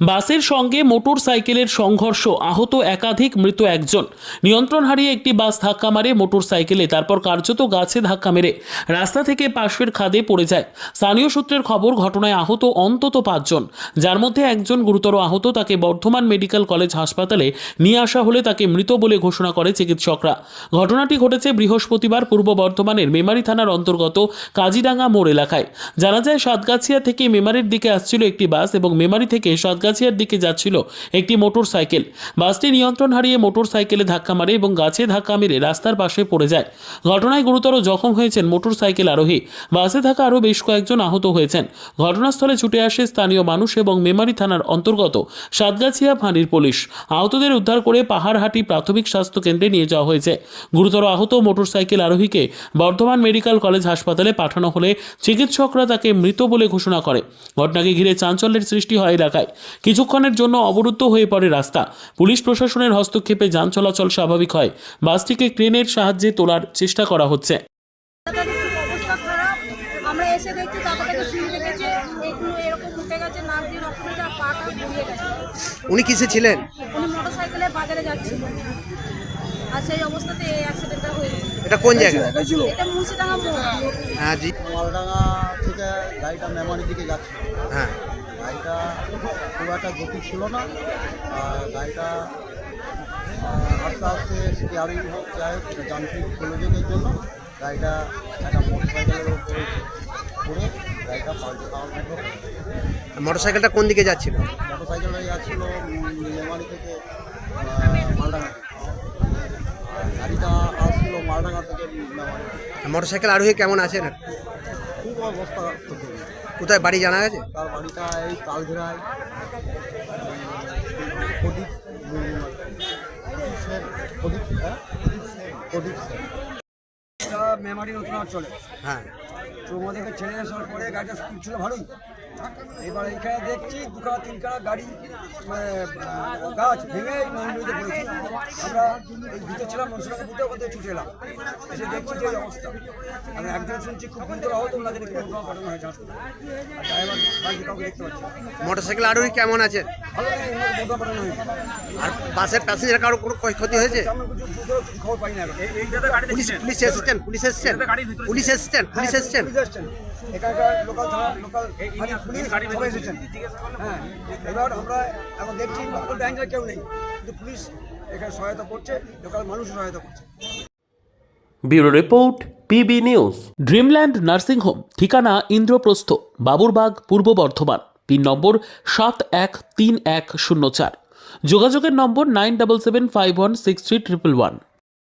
বাসের সঙ্গে মোটর সাইকেলের সংঘর্ষ, আহত একাধিক, মৃত একজন। নিয়ন্ত্রণ হারিয়ে একটি বাস ধাক্কা মারে মোটর সাইকেলে তারপর কার্যত গাছে ধাক্কা মেরে। রাস্তা থেকে পাশের খাদে পড়ে যায়। স্থানীয় সূত্রের খবর, ঘটনায় আহত অন্তত পাঁচজন। যার মধ্যে একজন গুরুতর আহত, তাকে বর্ধমান মেডিকেল কলেজ হাসপাতালে নিয়ে আসা হলে তাকে মৃত বলে ঘোষণা করে চিকিৎসকরা। ঘটনাটি ঘটেছে বৃহস্পতিবার পূর্ব বর্ধমানের মেমারি থানার অন্তর্গত কাজিডাঙ্গা মোড় এলাকায়। জানা যায়, সাতগাছিয়া থেকে মেমারির দিকে আসছিল একটি বাস এবং মেমারি থেকে সাতগাছিয়ার দিকে যাচ্ছিল একটি মোটর সাইকেল বাসটি নিয়ন্ত্রণ হারিয়ে মোটর সাইকেলে ধাক্কা মারে এবং গাছে ধাক্কা মেরে রাস্তার পাশে পড়ে যায়। ঘটনায় গুরুতর জখম হয়েছেন মোটর সাইকেল আরোহী। বাসে থাকা আরও বেশ কয়েকজন আহত হয়েছেন। ঘটনাস্থলে ছুটে আসে স্থানীয় মানুষ এবং মেমারি থানার অন্তর্গত সাতগাছিয়া ফাঁড়ির পুলিশ। আহতদের উদ্ধার করে পাহাড়হাটি প্রাথমিক স্বাস্থ্য কেন্দ্রে নিয়ে যাওয়া হয়েছে। গুরুতর আহত মোটরসাইকেল আরোহীকে বর্ধমান মেডিকেল কলেজ হাসপাতালে পাঠানো হলে চিকিৎসকরা তাকে মৃত বলে ঘোষণা করে। ঘটনাকে ঘিরে চাঞ্চল্যের সৃষ্টি হয় এলাকায়। কিছুক্ষণের জন্য অবরুদ্ধ হয়ে পড়ে রাস্তা। পুলিশ প্রশাসনের হস্তক্ষেপে যান চলাচল স্বাভাবিক হয়। বাসটিকে ক্রেনের সাহায্যে তোলার চেষ্টা করা হচ্ছে। রাস্তাটার খুব অবস্থা খারাপ আমরা এসে দেখছি দাদাটাকে শুনতে গেছে একটু এরকম উঠে গেছে নাক দিয়ে রক্ত বেরোচ্ছে আর পাটা ঘুরিয়ে গেছে। উনি কিসে ছিলেন? উনি মোটর বাজারে যাচ্ছিল। আর সেই অবস্থাতে এই অ্যাক্সিডেন্টটা হয়েছে। এটা কোন জায়গা? এটা মুন্সিডাঙ্গা মোড়। হ্যাঁ জি। মালডাঙ্গা থেকে গাড়িটা মেমারির দিকে যাচ্ছে। হ্যাঁ। গাড়িটা খুব একটা গতি ছিল না। গাড়িটা আস্তে আস্তে স্টিয়ারিং হোক যাই হোক যান্ত্রিক প্রয়োজনের জন্য গাড়িটা একটা মোটর সাইকেলের উপরে পড়ে গাড়িটা পাল্টে দেওয়ার মতো মোটর সাইকেলটা কোন দিকে যাচ্ছিল? মোটর সাইকেলটা যাচ্ছিল মেমারি থেকে মালডাঙ্গা গাড়িটা আসছিল মালডাঙ্গা থেকে মেমারি মোটর সাইকেল আরোহী কেমন আছেন? কোথায় বাড়ি জানা গেছে? তার বাড়িটা এই প্রদীপ প্রদীপ প্রদীপ হ্যাঁ? মেমারি নতুন চলে। হ্যাঁ। তো আমাদেরকে ছেড়ে আসার পরে গাড়িটা স্পিড ছিল ভালোই। এবার এখানে দেখছি দুখানা তিনখানা গাড়ি মানে গাছ ভেঙে এই নদীতে পড়েছে। আমরা এই ভিতরে ছিলাম মনসুরাকে বুঝতে ওদের ছুটে এলাম। এসে দেখছি যে অবস্থা। আমি একজন শুনছি খুব গুরুতর আহত ওনাদের ঘটনা হয়েছে হাসপাতালে। আর ড্রাইভার বাড়িতে কাউকে দেখতে পাচ্ছি না। মোটর সাইকেল আরোহী কেমন হয়েছে আর বাসের প্যাসেঞ্জার কারও কোনো ক্ষতি হয়েছে? আমরা। পুলিশ পুলিশ এসেছেন পুলিশ এসেছেন। পুলিশ এসেছেন পুলিশ এসেছেন। এসছেন। এখানকার লোকাল থানা লোকাল পুলিশ সবাই এসেছেন। হ্যাঁ এবার আমরা এখন দেখছি লোকাল ব্যাংকের কেউ নেই কিন্তু পুলিশ এখানে সহায়তা করছে লোকাল মানুষ সহায়তা করছে। Bureau report PB news. Dreamland nursing home ঠিকানা ইন্দ্রপ্রস্থ বাবুরবাগ পূর্ব বর্ধমান পিন নম্বর সাত এক তিন এক শূন্য চার। যোগাযোগের number nine double seven five one six three triple one.